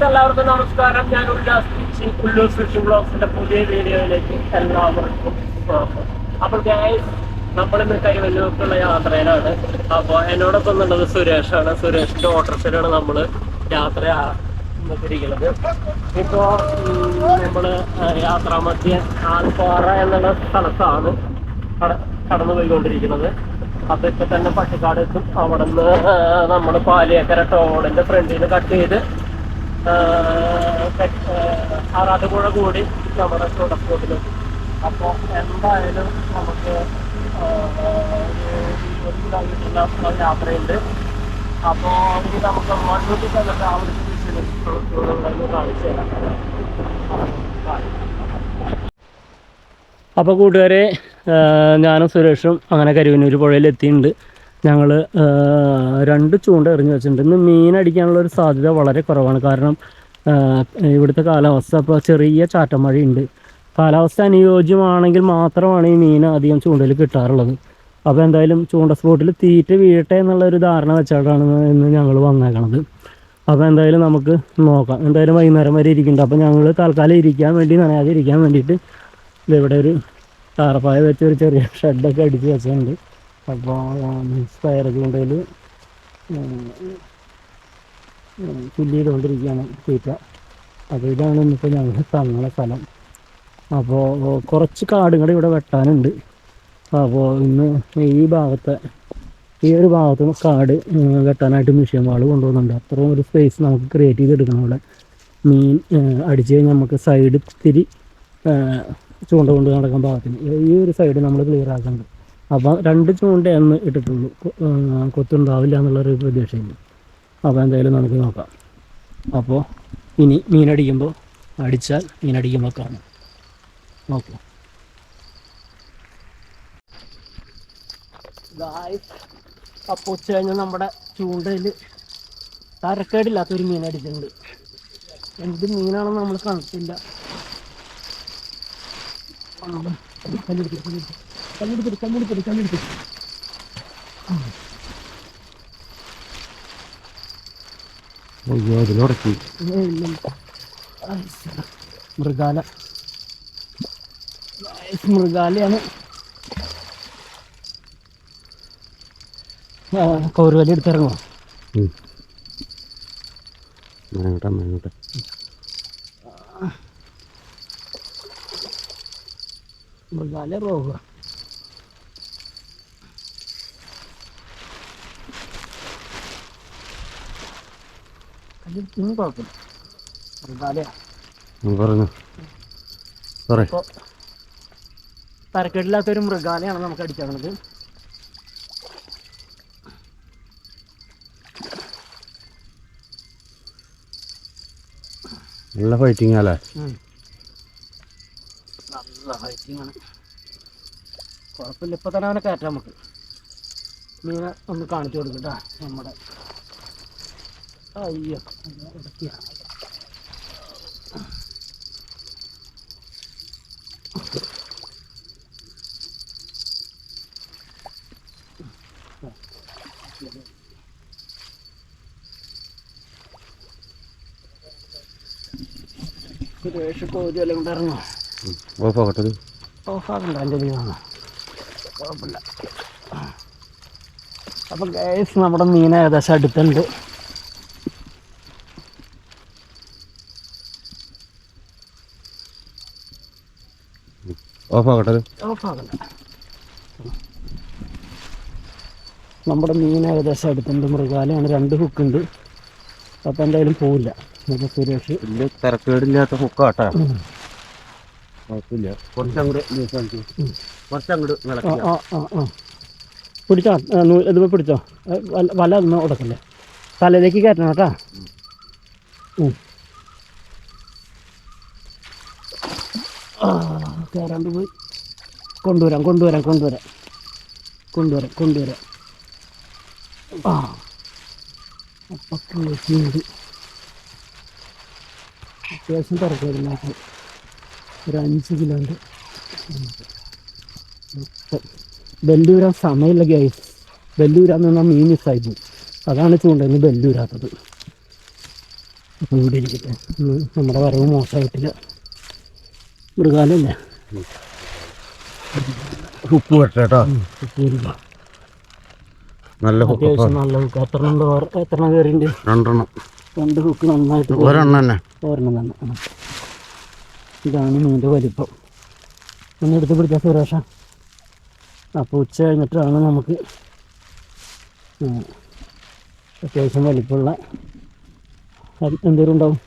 എല്ലാവർക്കും നമസ്കാരം. ഞാൻ ഉല്ലാസ് ഉല്ലൂസ് ബ്ലോഗ്സിന്റെ പുതിയ വീഡിയോയിലേക്ക് എല്ലാവർക്കും അപ്പോൾ ഗൈസ് നമ്മളിന്ന് കൈവല്ലൂർക്കുള്ള യാത്രയിലാണ്. അപ്പോൾ എന്നോടൊപ്പം ഉള്ളത് സുരേഷാണ് സുരേഷിന്റെ ഓട്ടോറിക്ഷയിലാണ് നമ്മൾ യാത്ര ഇപ്പോ നമ്മൾ യാത്രാ മധ്യ ആൽപ്പാറ എന്നുള്ള സ്ഥലത്താണ് കട- കടന്നു പോയിക്കൊണ്ടിരിക്കുന്നത് അപ്പൊ ഇപ്പൊ തന്നെ പട്ടിക്കാട് എത്തും അവിടെ നിന്ന് നമ്മൾ പാലിയേക്കര ടോളിന്റെ ഫ്രണ്ടിൽ കട്ട് ചെയ്ത് ആറാട്ടുപുഴ കൂടി നമ്മുടെ ചൂടസ്പോട്ടിലെത്തും അപ്പോൾ എന്തായാലും നമുക്ക് യാത്രയുണ്ട്. അപ്പോൾ ഇനി നമുക്ക് മണ്ണൂട്ടി സ്ഥലത്ത് അവിടുത്തെ വിഷയം കാണിച്ചു തരാം. അപ്പോൾ കൂട്ടുകാരെ ഞാനും സുരേഷും അങ്ങനെ കരുവന്നൂർ പുഴയിൽ എത്തിയിട്ടുണ്ട് ഞങ്ങൾ രണ്ട് ചൂണ്ട എറിഞ്ഞു വെച്ചിട്ടുണ്ട്. ഇന്ന് മീൻ അടിക്കാനുള്ള ഒരു സാധ്യത വളരെ കുറവാണ്. കാരണം ഇവിടുത്തെ കാലാവസ്ഥ ഇപ്പോൾ ചെറിയ ചാറ്റമഴയുണ്ട് കാലാവസ്ഥ അനുയോജ്യമാണെങ്കിൽ മാത്രമാണ് ഈ മീൻ അധികം ചൂണ്ടയിൽ കിട്ടാറുള്ളത്. അപ്പോൾ എന്തായാലും ചൂണ്ട സ്പോട്ടിൽ തീറ്റ വീഴട്ടെ എന്നുള്ള ഒരു ധാരണ വെച്ചാണ് ഇന്ന് ഞങ്ങൾ വന്നേക്കണത്. അപ്പോൾ എന്തായാലും നമുക്ക് നോക്കാം. എന്തായാലും വൈകുന്നേരം വരെ ഇരിക്കുന്നുണ്ട് അപ്പോൾ ഞങ്ങൾ തൽക്കാലം ഇരിക്കാൻ വേണ്ടി നനയാതെ ഇരിക്കാൻ വേണ്ടിയിട്ട് ഇവിടെ ഒരു താറപ്പായ വെച്ച് ഒരു ചെറിയ ഷെഡൊക്കെ അടിച്ച് വെച്ചിട്ടുണ്ട്. അപ്പോൾ സ്പയർ ചൂണ്ടയിൽ ഫില്ല് ചെയ്തുകൊണ്ടിരിക്കുകയാണ് തീറ്റ. അപ്പോൾ ഇതാണ് ഇന്നിപ്പോൾ ഞങ്ങൾ തങ്ങളെ സ്ഥലം. അപ്പോൾ കുറച്ച് കാടുകൾ ഇവിടെ വെട്ടാനുണ്ട്. അപ്പോൾ ഇന്ന് ഈ ഭാഗത്തെ ഈ ഒരു ഭാഗത്ത് കാട് വെട്ടാനായിട്ട് മിഷ്യൻ വാൾ കൊണ്ടുപോകുന്നുണ്ട് അത്രയും ഒരു സ്പേസ് നമുക്ക് ക്രിയേറ്റ് ചെയ്തെടുക്കണം ഇവിടെ മീൻ അടിച്ചു കഴിഞ്ഞാൽ നമുക്ക് സൈഡ് തിരി ചൂണ്ട കൊണ്ട് നടക്കാൻ ഭാഗത്തിന് ഈ ഒരു സൈഡ് നമ്മൾ ക്ലിയർ ആക്കുന്നുണ്ട് അപ്പോൾ രണ്ട് ചൂണ്ടയെന്ന് ഇട്ടിട്ടുള്ളൂ. കൊത്തുണ്ടാവില്ല എന്നുള്ളൊരു പ്രതീക്ഷയില്ല. അപ്പോൾ എന്തായാലും നമുക്ക് നോക്കാം. അപ്പോൾ ഇനി മീനടിക്കുമ്പോൾ അടിച്ചാൽ മീനടിക്കുമ്പോൾ കാണും. ഓക്കെ. അപ്പോൾ ഉച്ച കഴിഞ്ഞ നമ്മുടെ ചൂണ്ടയിൽ തരക്കേടില്ലാത്തൊരു മീൻ അടിച്ചിട്ടുണ്ട്. എന്ത് മീനാണെന്ന് നമ്മൾ കണ്ടിട്ടില്ല. കല്ലെടുത്തിട്ട് കല്ലെടുത്തിട്ട് കല്ലെടുത്തിട്ട് അയ്യോ അതിലുടക്കി. മൃഗാല. മൃഗാലയാണ്. കൗരുവലി എടുത്തിറങ്ങോ മേങ്ങട്ടെ മേങ്ങട്ടെ. മൃഗാല പോകുക ഇനി കുഴപ്പമില്ല. തരക്കേടില്ലാത്തൊരു മൃഗാലയാണ് നമുക്ക് അടിച്ചത് നല്ല ഫൈറ്റിംഗ് അല്ലേ നല്ല ഫൈറ്റിംഗ് ആണ്. കുഴപ്പമില്ല. ഇപ്പൊ തന്നെ അവനെ കയറ്റാം നമുക്ക്. മീനെ ഒന്ന് കാണിച്ചു കൊടുക്കട്ടാ നമ്മുടെ അയ്യോ ഇടയ്ക്കാ. സുരേഷ് കോരി എല്ലാം കൊണ്ടിറങ്ങും ഓഫാക്കട്ടെ. ഓഫാക്കണ്ട എന്റെ ലീവാണ് കുഴപ്പമില്ല. അപ്പം ഗ്യാസ് നമ്മുടെ മീൻ ഏകദേശം അടുത്തുണ്ട്. ഓഫാക്കട്ടെ ഓഫാക്കണ്ട നമ്മുടെ മീൻ ഏകദേശം അടുത്തുണ്ട് മൃഗാലയാണ്. രണ്ട് ഹുക്ക് ഉണ്ട്. അപ്പം എന്തായാലും പോവില്ല. അപ്പോൾ സുരേഷ്. വലിയ തിരക്കേടില്ലാത്ത ഹുക്കാട്ടാ കുഴപ്പമില്ല. കുറച്ചങ്ങോട്ട് കുറച്ചങ്ങോട്ട് ആ ആ ആ ആ. പിടിച്ചോ? ഇത് പിടിച്ചോ? വല- ഒന്ന് ഉടക്കല്ലേ? തലയിലേക്ക് കയറ്റണം കേട്ടാ ഉം. ആ കയറാണ്ട് പോയി. കൊണ്ടുവരാം കൊണ്ടുവരാം കൊണ്ടുവരാം. കൊണ്ടുവരാം കൊണ്ടുവരാം. ആ. അപ്പം കേട്ടിയുണ്ട് അത്യാവശ്യം തിരക്കായിരുന്നു ഒരു അഞ്ച് കിലോ ഉണ്ട്. ബെല്ലൂരാൻ സമയമില്ല ഗ്യാസ് ബെല്ലൂരാൻ നിന്നാൽ മീൻ മിസ്സായി പോകും അതാണ് ചൂണ്ടെന്ന് ബെല്ല് ബെല്ലൂരാത്തത്. അപ്പം ഇവിടെ ഇരിക്കട്ടെ. നമ്മുടെ വരവ് മോശമായിട്ടില്ല. മൃഗാലല്ലേ ഉപ്പ് വെട്ടേട്ടോ. നല്ല അത്യാവശ്യം നല്ല ഹുക്ക് എത്ര എത്ര കയറിണ്ട് രണ്ടെണ്ണം. രണ്ട് ഹുക്ക് നന്നായിട്ട് ഒരെണ്ണം തന്നെ. ഒരെണ്ണം തന്നെ. ഇതാണ് മീന്റെ വലിപ്പം. ഒന്ന് എടുത്ത് പിടിച്ചാൽ സുരേഷ. അപ്പോൾ ഉച്ച കഴിഞ്ഞിട്ടാണ് നമുക്ക് അത്യാവശ്യം വലിപ്പമുള്ള അത് എന്തോരം ഉണ്ടാവും?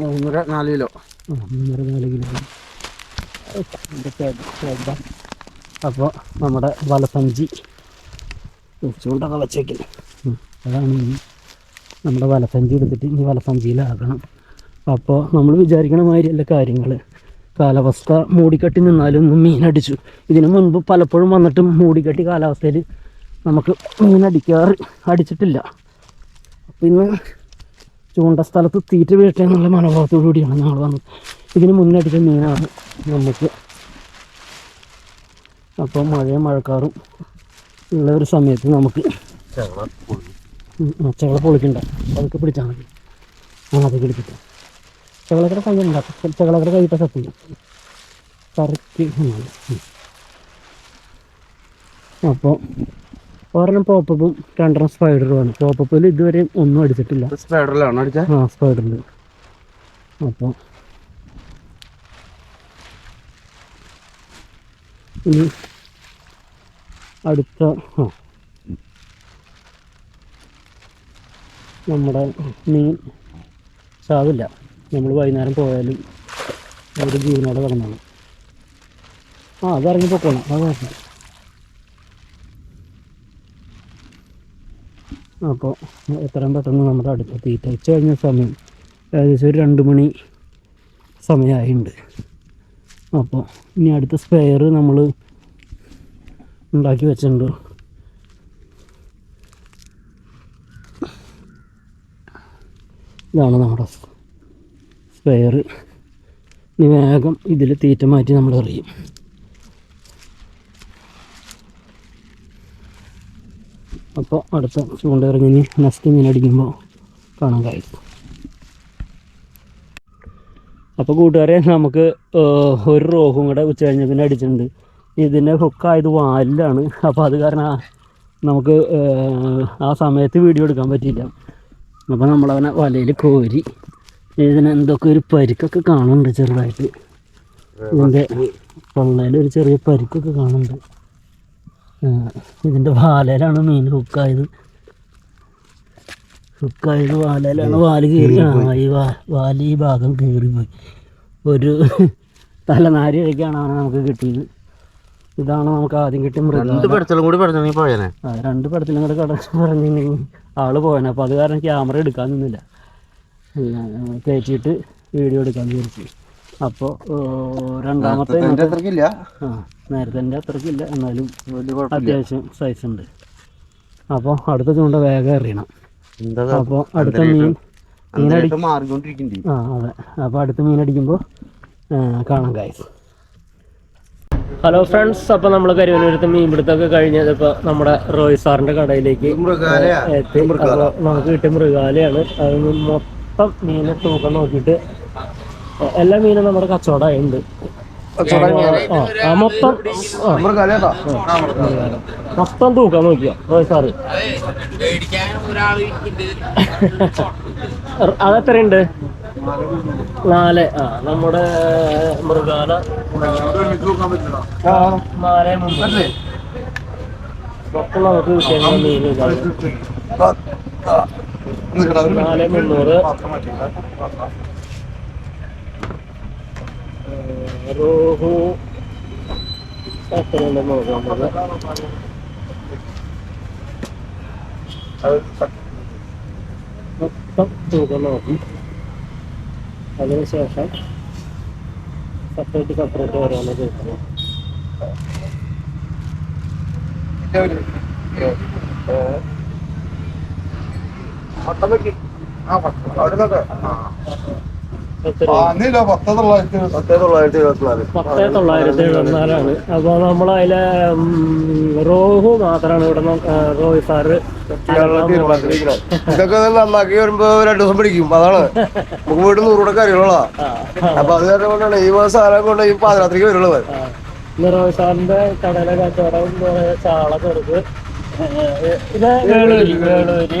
മൂന്നര നാല് കിലോ. മൂന്നര നാല് കിലോ അപ്പോൾ നമ്മുടെ വലസഞ്ചി ചൂണ്ടൊക്കെ വച്ചേക്കില്ല അതാണ് ഇനി നമ്മുടെ വലസഞ്ചി എടുത്തിട്ട് ഇനി വലസഞ്ചിയിലാക്കണം അപ്പോൾ നമ്മൾ വിചാരിക്കണ മാതിരിയല്ല കാര്യങ്ങൾ കാലാവസ്ഥ മൂടിക്കെട്ടി നിന്നാലും ഒന്നും മീനടിച്ചു. ഇതിനു മുൻപ് പലപ്പോഴും വന്നിട്ടും മൂടിക്കെട്ടി കാലാവസ്ഥയിൽ നമുക്ക് മീനടിക്കാറ് അടിച്ചിട്ടില്ല. അപ്പം ഇന്ന് ചൂണ്ട സ്ഥലത്ത് തീറ്റ വീഴട്ടെ എന്നുള്ള മനോഭാവത്തോടു കൂടിയാണ് ഞങ്ങൾ വന്നത്. ഇതിന് മുന്നടിച്ച മീനാണ് നമുക്ക്. അപ്പോൾ മഴയും മഴക്കാറും ഉള്ള ഒരു സമയത്ത് നമുക്ക് ചെവള പൊളിക്കണ്ട. അതൊക്കെ പിടിച്ചാൽ മതി. ഞാൻ അതൊക്കെ എടുത്തിട്ട് ചെവളക്കട കൈ ഉണ്ടാക്കും ചെവളക്കട കൈയിട്ട സത്യം. കറക്റ്റ് അപ്പോൾ ഒരെണ്ണം പോപ്പപ്പും രണ്ടെണ്ണം സ്പൈഡറുമാണ് പോപ്പപ്പിൽ ഇതുവരെയും ഒന്നും അടിച്ചിട്ടില്ല. സ്പൈഡറിലാണോ അടിച്ചത് ആ സ്പൈഡറിൽ അപ്പോൾ ഇനി അടുത്ത ആ. നമ്മുടെ മീൻ ചാവില്ല. നമ്മൾ വൈകുന്നേരം പോയാലും ഒരു ജീവനോടെ കിടന്നാണ് ആ അത് ഇറങ്ങി പൊക്കോണം അത് കുഴപ്പമില്ല. അപ്പോൾ എത്രയും പെട്ടെന്ന് നമ്മുടെ അടുത്ത് തീറ്റ. ഉച്ച കഴിഞ്ഞ സമയം ഏകദേശം ഒരു രണ്ട് മണി സമയമായിട്ടുണ്ട് അപ്പോൾ ഇനി അടുത്ത സ്പെയർ നമ്മൾ ഉണ്ടാക്കി വെച്ചിട്ടുണ്ട്. ഇതാണ് നമ്മുടെ സ്പെയർ ഇനി വേഗം ഇതിൽ തീറ്റ മാറ്റി നമ്മൾ എറിയും. അപ്പോൾ അടുത്ത ചൂണ്ട ഇറങ്ങി നെക്സ്റ്റ് ഇങ്ങനെ അടിക്കുമ്പോൾ കാണാൻ കഴിയും അപ്പോൾ കൂട്ടുകാരെ നമുക്ക് ഒരു റോഹും കൂടെ ഉച്ച കഴിഞ്ഞ പിന്നെ അടിച്ചിട്ടുണ്ട്. ഇതിന്റെ ഹുക്കായത് വാലിലാണ്. അപ്പോൾ അത് കാരണം നമുക്ക് ആ സമയത്ത് വീഡിയോ എടുക്കാൻ പറ്റിയില്ല. അപ്പോൾ നമ്മളവനെ വലയിൽ കോരി ഇതിന് എന്തൊക്കെ ഒരു പരിക്കൊക്കെ കാണുന്നുണ്ട് ചെറുതായിട്ട്. ഇതിന്റെ പള്ളയിൽ ഒരു ചെറിയ പരിക്കൊക്കെ കാണുന്നുണ്ട്. ഇതിന്റെ വാലയിലാണ് മെയിൻ ഹുക്കായത് ഹുക്കായത് വാലയിലാണ് വാൽ കീറി. ഈ വാ വാൽ ഈ ഭാഗം കീറിപ്പോയി. ഒരു തലനാരി കഴിക്കാണ് അവനെ നമുക്ക് കിട്ടിയത്. ഇതാണ് നമുക്ക് ആദ്യം കിട്ടിയ രണ്ട് പടത്തിലും കൂടി പറഞ്ഞു പോയനെ. ആ, രണ്ട് പടത്തിലും കൂടെ കടച്ച് പറഞ്ഞിട്ടുണ്ടെങ്കിൽ ആൾ പോയനെ. അപ്പോൾ അത് കാരണം ക്യാമറ എടുക്കാൻ നിന്നില്ല. കയറ്റിയിട്ട് വീഡിയോ എടുക്കാൻ വിചാരിച്ചു. അപ്പോൾ രണ്ടാമത്തെ ആ നേരത്തെ എന്റെ അത്രക്കില്ല എന്നാലും അത്യാവശ്യം സൈസ് ഉണ്ട്. അപ്പോൾ അടുത്ത ചൂണ്ട വേഗം എറിയണം. എന്താ അപ്പോൾ അടുത്ത മീൻ മാറിക്കൊണ്ടിരിക്കുന്നുണ്ട് ആ അതെ. അപ്പോൾ അടുത്ത മീൻ അടിക്കുമ്പോൾ കാണാം കായ് ഹലോ ഫ്രണ്ട്സ് അപ്പൊ നമ്മൾ കരുവനൂരത്ത് മീൻപിടുത്തമൊക്കെ കഴിഞ്ഞത് ഇപ്പൊ നമ്മുടെ റോയ് സാറിന്റെ കടയിലേക്ക് എത്തി. നമുക്ക് കിട്ടിയ മൃഗാലയാണ്. അത് മൊത്തം മീനെ തൂക്കം നോക്കിയിട്ട് എല്ലാ മീനും നമ്മുടെ ആ മൊത്തം തൂക്കാൻ. മൊത്തം തൂക്കം നോക്കിയോ? സാറ് അതെത്രയുണ്ട്? നാല്. ആ നമ്മുടെ മൃഗാല ആ നാല് മൊത്തം നമുക്ക് നാല് മുന്നൂറ്. റോഹു എത്രയുണ്ട് നോക്കുന്നത് മൊത്തം തൂക്കം നോക്കി അതിനുശേഷം സെപ്പറേറ്റ് സെപ്പറേറ്റ് ഓരോന്ന് തൂക്കണം എത്ര? പത്തേ തൊള്ളായിരത്തി എഴുപത്തിനാല് പത്ത് തൊള്ളായിരത്തി എഴുപത്തിനാലാണ് അപ്പോൾ നമ്മൾ അതിലെ റോഹു മാത്രമാണ് ഇവിടെ റോഹി സാറ്. ഇതൊക്കെ നന്നാക്കി വരുമ്പോ രണ്ടു ദിവസം പിടിക്കും. അതാണ്. നമുക്ക് വീട്ടിൽ നൂറുകൂടെ കാര്യങ്ങളുള്ളതാ അപ്പൊ അത് കാരണം കൊണ്ടാണ് ഈ മാസം സാധനം കൊണ്ട് ഈ പാതിരാത്രിക്ക് വരുള്ളത് റോഹി സാറിന്റെ കടയിലെ കച്ചവടം ചാള ചെറുത് ഇത് വേളൂരി വേളൂരി.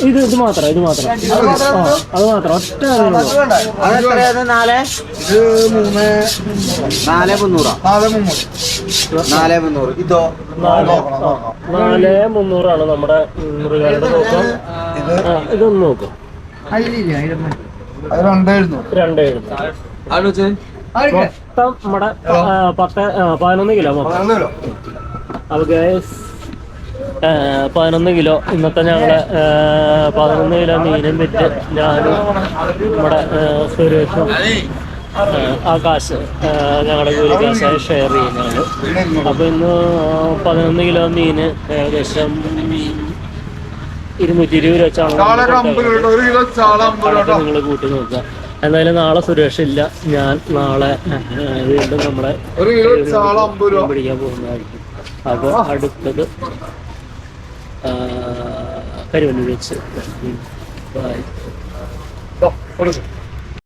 ഇത് ഇത് മാത്രം ഇത് മാത്രം. അത് മാത്രം. ഒറ്റ നാലേ? നാല് നാല് മുന്നൂറാ. നാല് മുന്നൂറ്. ഇതോ? നാല് ആ, നാല് മുന്നൂറാണ് നമ്മുടെ മൃഗങ്ങളുടെ നോക്കാം ആ, ഇതൊന്ന് നോക്കും. മൊത്തം നമ്മുടെ പത്ത് പതിനൊന്ന് കിലോ മൊത്തം. അപ്പൊ ഗൈസ് പതിനൊന്ന് കിലോ. ഇന്നത്തെ ഞങ്ങളെ പതിനൊന്ന് കിലോ മീനും വിറ്റ് ഞാനും നമ്മുടെ സുരേഷും ആ, കാശ് ഞങ്ങളുടെ ജോലി കാശായി ഷെയർ ചെയ്യുന്നതാണ്. അപ്പൊ ഇന്ന് പതിനൊന്ന് കിലോ മീന് ഏകദേശം ഇരുന്നൂറ്റി ഇരുപത് രൂപ വെച്ചാണ് നിങ്ങൾ കൂട്ടി നോക്കുക. എന്തായാലും നാളെ സുരേഷ് ഇല്ല. ഞാൻ നാളെ വീണ്ടും നമ്മളെ മീൻ പിടിക്കാൻ പോകുന്നതായിരിക്കും. അപ്പോൾ അടുത്തത് ആ, കരുവന്നൂർ വെച്ച് ബൈ